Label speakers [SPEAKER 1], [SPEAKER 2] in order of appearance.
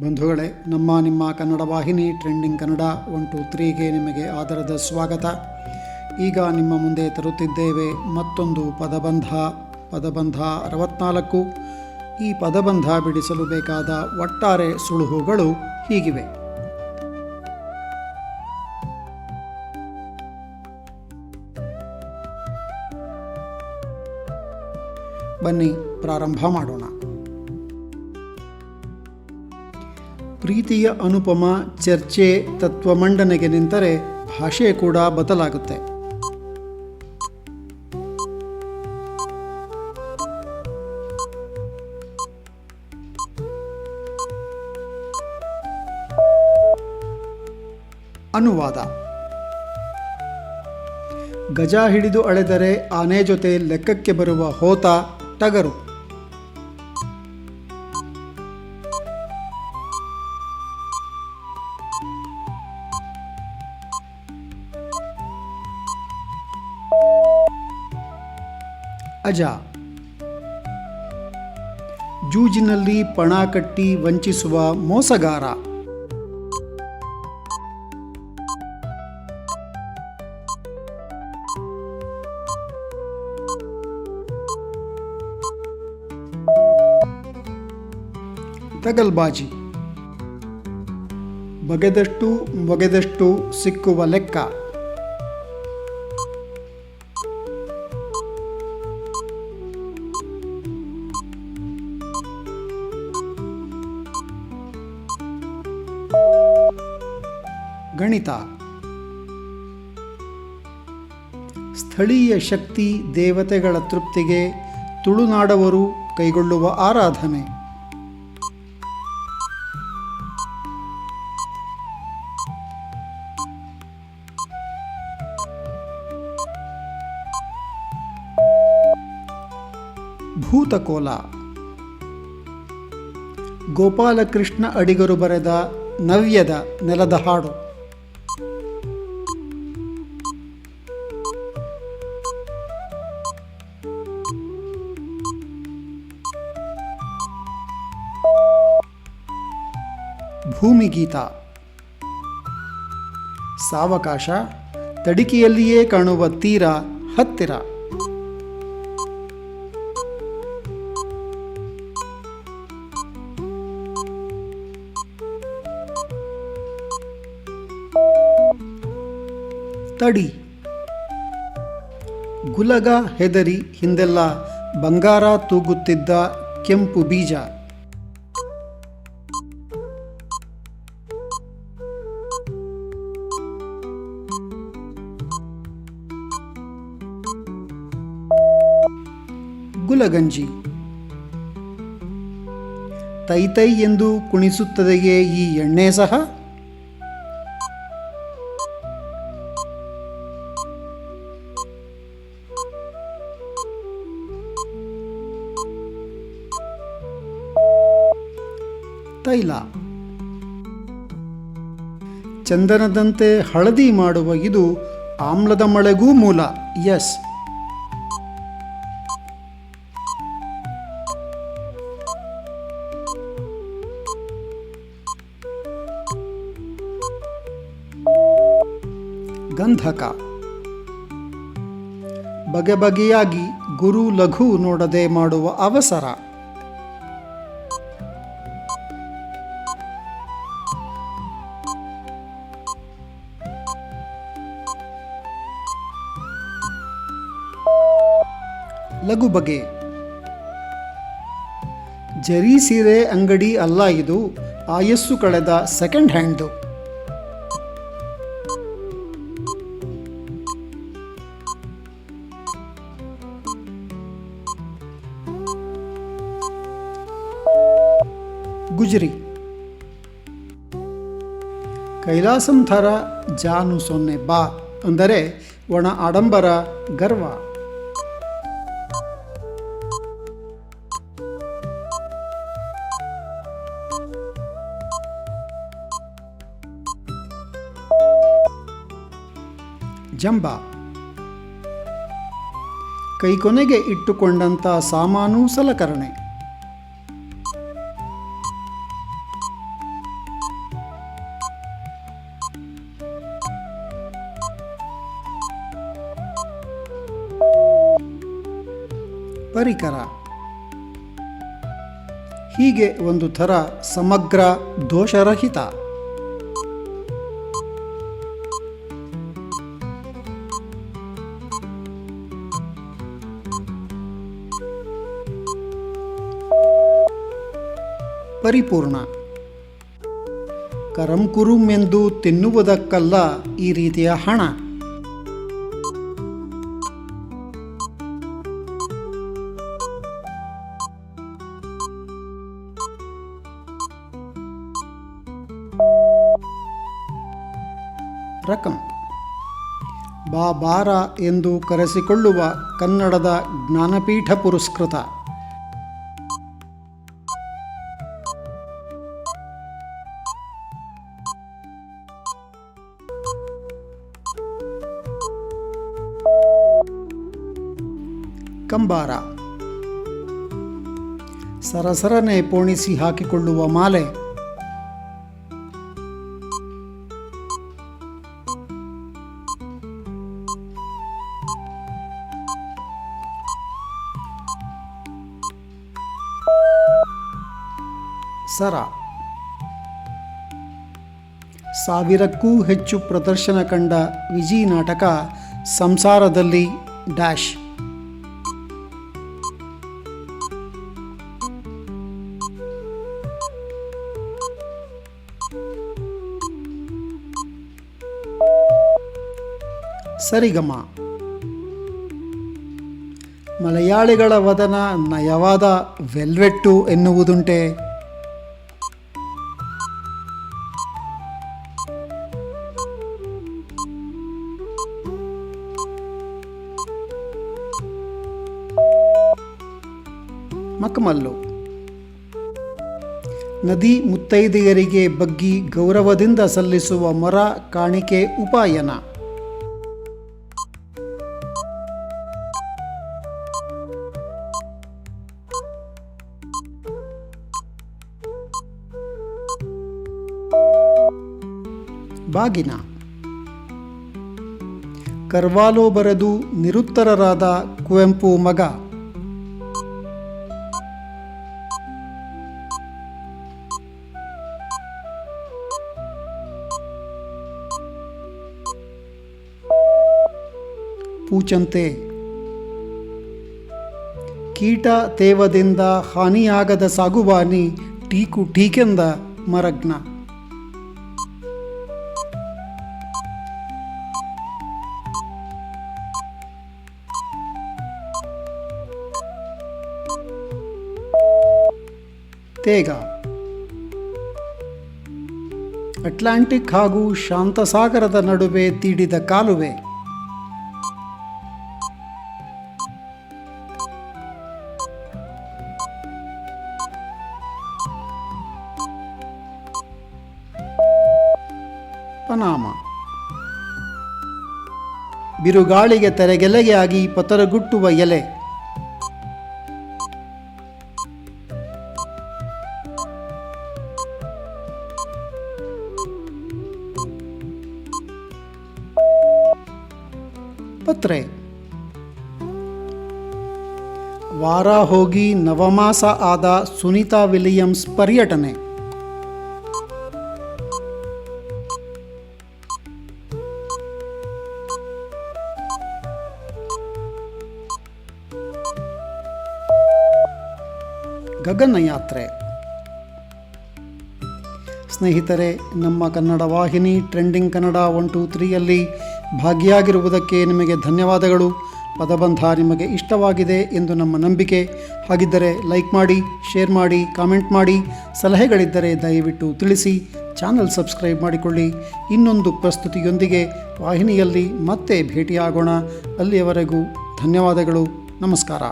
[SPEAKER 1] ಬಂಧುಗಳೇ, ನಮ್ಮ ನಿಮ್ಮ ಕನ್ನಡ ವಾಹಿನಿ ಟ್ರೆಂಡಿಂಗ್ ಕನ್ನಡ ಒನ್ ಟು ತ್ರೀಗೆ ನಿಮಗೆ ಆದರದ ಸ್ವಾಗತ. ಈಗ ನಿಮ್ಮ ಮುಂದೆ ತರುತ್ತಿದ್ದೇವೆ ಮತ್ತೊಂದು ಪದಬಂಧ ಪದಬಂಧ ಅರವತ್ನಾಲ್ಕು. ಈ ಪದಬಂಧ ಬಿಡಿಸಲು ಬೇಕಾದ ಒಟ್ಟಾರೆ ಸುಳುಹುಗಳು ಹೀಗಿವೆ. ಬನ್ನಿ, ಪ್ರಾರಂಭ ಮಾಡೋಣ. ಪ್ರೀತಿಯ ಅನುಪಮ ಚರ್ಚೆ ತತ್ವಮಂಡನೆಗೆ ನಿಂತರೆ ಭಾಷೆ ಕೂಡ ಬದಲಾಗುತ್ತೆ. ಅನುವಾದ. ಗಜ ಹಿಡಿದು ಅಳೆದರೆ ಆನೆ ಜೊತೆ ಲೆಕ್ಕಕ್ಕೆ ಬರುವ ಹೋತ ಟಗರು. ಅಜ. ಜೂಜಿನಲ್ಲಿ ಪಣ ಕಟ್ಟಿ ವಂಚಿಸುವ ಮೋಸಗಾರ. ತಗಲ್ಬಾಜಿ. ಬಗೆದಷ್ಟು ಬಗೆದಷ್ಟು ಸಿಕ್ಕುವ ಲೆಕ್ಕ. ಗಣಿತ ಸ್ಥಳೀಯ ಶಕ್ತಿ ದೇವತೆಗಳ ತೃಪ್ತಿಗೆ ತುಳುನಾಡವರು ಕೈಗೊಳ್ಳುವ ಆರಾಧನೆ. ಭೂತಕೋಲ. ಗೋಪಾಲಕೃಷ್ಣ ಅಡಿಗರು ಬರೆದ ನವ್ಯದ ನೆಲದ ಹಾಡು. ಭೂಮಿಗೀತ. ಸಾವಕಾಶ ತಡಿಕೆಯಲ್ಲಿಯೇ ಕಾಣುವ ತೀರ ಹತ್ತಿರ. ತಡಿ. ಗುಲಗ ಹೆದರಿ ಹಿಂದೆಲ್ಲ ಬಂಗಾರ ತೂಗುತ್ತಿದ್ದ ಕೆಂಪು ಬೀಜ. ಗುಲಗಂಜಿ ತೈತೈ ಎಂದು ಕುಣಿಸುತ್ತದೆಯೇ ಈ ಎಣ್ಣೆ ಸಹ? ತೈಲ. ಚಂದನದಂತೆ ಹಳದಿ ಮಾಡುವ ಇದು ಆಮ್ಲದ ಮಳೆಗೂ ಮೂಲ. ಎಸ್. ಗಂಧಕ ಬಗೆ ಬಗೆಯಾಗಿ ಗುರು ಲಘು ನೋಡದೆ ಮಾಡುವ ಅವಸರ. ಲಘು ಬಗೆ. ಜರಿ ಸೀರೆ ಅಂಗಡಿ ಅಲ್ಲ ಇದು, ಆಯಸ್ಸು ಕಳೆದ ಸೆಕೆಂಡ್ ಹ್ಯಾಂಡ್ದು ಗುಜರಿ. ಕೈಲಾಸಂ ಥರ ಜಾನು ಸೊನ್ನೆ ಬಾ ಅಂದರೆ ಒಣ ಆಡಂಬರ ಗರ್ವ. ಜಂಬ. ಕೈಕೊನೆಗೆ ಇಟ್ಟುಕೊಂಡಂಥ ಸಾಮಾನು ಸಲಕರಣೆ. ಪರಿಕರ. ಹೀಗೆ ಒಂದು ಥರ ಸಮಗ್ರ ದೋಷರಹಿತ. ಪರಿಪೂರ್ಣ. ಕರಂ ಕುರುಮೆಂದು ತಿನ್ನುವುದಕ್ಕಲ್ಲ ಈ ರೀತಿಯ ಹಣ. ರಕಂ. ಬಾ ಬಾರ ಎಂದು ಕರೆಸಿಕೊಳ್ಳುವ ಕನ್ನಡದ ಜ್ಞಾನಪೀಠ ಪುರಸ್ಕೃತ. ಕಂಬಾರ. ಸರಸರನೆ ಪೋಣಿಸಿ ಹಾಕಿಕೊಳ್ಳುವ ಮಾಲೆ ಸರ. ಸಾವಿರಕ್ಕೂ ಹೆಚ್ಚು ಪ್ರದರ್ಶನ ಕಂಡ ವಿಜಿ ನಾಟಕ ಸಂಸಾರದಲ್ಲಿ ಡ್ಯಾಶ್. ಸರಿಗಮ. ಮಲಯಾಳಿಗಳ ವದನ ನಯವಾದ ವೆಲ್ವೆಟ್ಟು ಎನ್ನುವುದುಂಟೆ. ಮಕಮಲ್ಲು ನದಿ ಮುತ್ತೈದೆಯರಿಗೆ ಬಗ್ಗಿ ಗೌರವದಿಂದ ಸಲ್ಲಿಸುವ ಮೊರ ಕಾಣಿಕೆ ಉಪಾಯನ. ಬಾಗಿನ. ಕರ್ವಾಲೋ ಬರೆದು ನಿರುತ್ತರರಾದ ಕುವೆಂಪು ಮಗ. ಪೂಚಂತೆ. ಕೀಟ ತೇವದಿಂದ ಹಾನಿಯಾಗದ ಸಾಗುವಾನಿ ಟೀಕು ಟೀಕೆಂದ ಮರಗ್ನ. ತೇಗ. ಅಟ್ಲಾಂಟಿಕ್ ಹಾಗೂ ಶಾಂತಸಾಗರದ ನಡುವೆ ತೀಡಿದ ಕಾಲುವೆ. ಪನಾಮ ಬಿರುಗಾಳಿಗೆ ತೆರೆಗೆಲೆಯಾಗಿ ಪತರಗುಟ್ಟುವ ಎಲೆ. ಪತ್ರೆ. ವಾರ ಹೋಗಿ ನವಮಾಸ ಆದ ಸುನೀತಾ ವಿಲಿಯಮ್ಸ್ ಪರ್ಯಟನೆ. ಗಗನಯಾತ್ರೆ ಸ್ನೇಹಿತರೆ, ನಮ್ಮ ಕನ್ನಡ ವಾಹಿನಿ ಟ್ರೆಂಡಿಂಗ್ ಕನ್ನಡ ಒನ್ ಟು ತ್ರೀಯಲ್ಲಿ ಭಾಗಿಯಾಗಿರುವುದಕ್ಕೆ ನಿಮಗೆ ಧನ್ಯವಾದಗಳು. ಪದಬಂಧ ನಿಮಗೆ ಇಷ್ಟವಾಗಿದೆ ಎಂದು ನಮ್ಮ ನಂಬಿಕೆ. ಹಾಗಿದ್ದರೆ ಲೈಕ್ ಮಾಡಿ ಶೇರ್ ಮಾಡಿ ಕಾಮೆಂಟ್ ಮಾಡಿ. ಸಲಹೆಗಳಿದ್ದರೆ ದಯವಿಟ್ಟು ತಿಳಿಸಿ. ಚಾನಲ್ ಸಬ್ಸ್ಕ್ರೈಬ್ ಮಾಡಿಕೊಳ್ಳಿ. ಇನ್ನೊಂದು ಪ್ರಸ್ತುತಿಯೊಂದಿಗೆ ವಾಹಿನಿಯಲ್ಲಿ ಮತ್ತೆ ಭೇಟಿಯಾಗೋಣ. ಅಲ್ಲಿಯವರೆಗೂ ಧನ್ಯವಾದಗಳು. ನಮಸ್ಕಾರ.